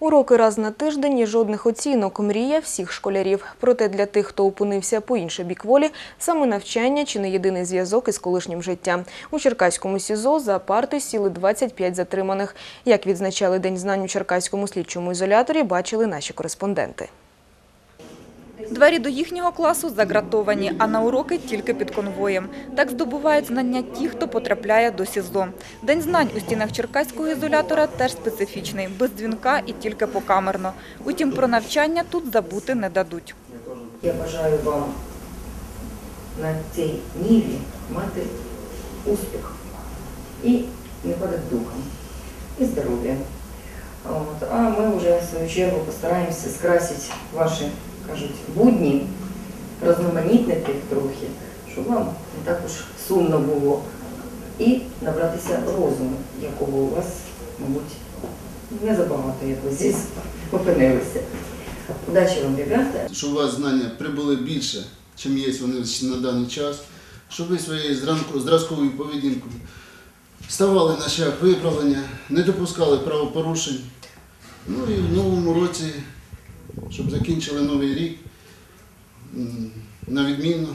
Уроки раз на тиждень і жодних оцінок – мрія всіх школярів. Проте для тих, хто опинився по інший бік волі, саме навчання чи не єдиний зв'язок із колишнім життям. У Черкаському СІЗО за парти сіли 25 затриманих. Як відзначали День знань у Черкаському слідчому ізоляторі, бачили наші кореспонденти. Двері до їхнього класу загратовані, а на уроки тільки під конвоєм. Так здобувають знання ті, хто потрапляє до СІЗО. День знань у стінах черкаського ізолятора теж специфічний, без дзвінка і тільки покамерно. Утім, про навчання тут забути не дадуть. Я бажаю вам на цій ніві мати успіх і не падати духом, і здоров'я. А ми вже в свою чергу постараємося скрасити ваші, кажуть, будні, розноманітнити трохи, щоб вам не так уж сумно було. І набратися розуму, якого у вас, мабуть, не забагато, як ви здесь опинилися. Удачі вам, ребята! щоб у вас знання прибули більше, чим є вони на даний час, щоб ви своєю зразковою поведінкою ставали на шлях виправлення, не допускали правопорушень. Ну і в новому році, щоб закінчили новий рік на відмінно.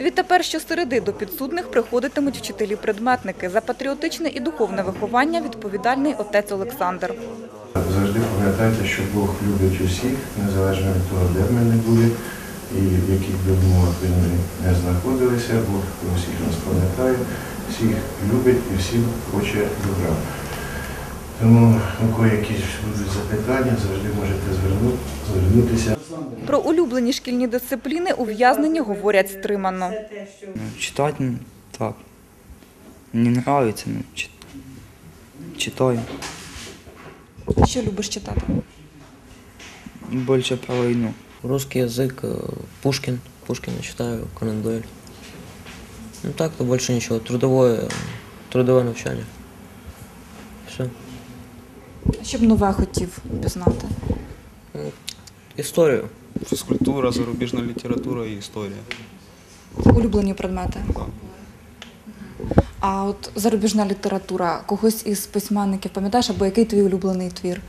Відтепер щосереди до підсудних приходитимуть вчителі-предметники. За патріотичне і духовне виховання відповідальний отець Олександр. Завжди пам'ятайте, що Бог любить усіх, незалежно від того, де ми не були і в яких би умовах ви не- не знаходилися. Бог усіх нас пам'ятає, всіх любить і всім хоче добра. Тому, у кого якісь будуть запитання, завжди можете звернутися. Про улюблені шкільні дисципліни ув'язнені говорять стримано. Ну, Читать ну, так. Не нравится, ну, чит... читаю. Що любиш читати? Больше про войну. Русский язык, э, Пушкин, Пушкина читаю, Конан Дойль. Ну так-то больше ничего. Трудовое, трудовое навчание. Все. Що б нове хотів пізнати? Історію. Фізкультура, зарубіжна література і історія. Улюблені предмети. Так. А от зарубіжна література, когось із письменників пам'ятаєш, або який твій улюблений твір?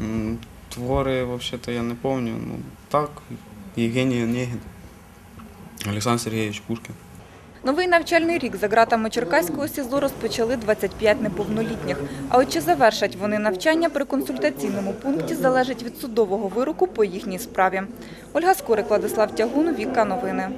М, Твори, взагалі-то я не пам'ятаю. Ну, так, Євгеній Онегін, Олександр Сергійович Пушкін. Новий навчальний рік за ґратами Черкаського СІЗО розпочали 25 неповнолітніх. А от чи завершать вони навчання при консультаційному пункті залежить від судового вироку по їхній справі. Ольга Скорик, Владислав Тягун, Віка Новини.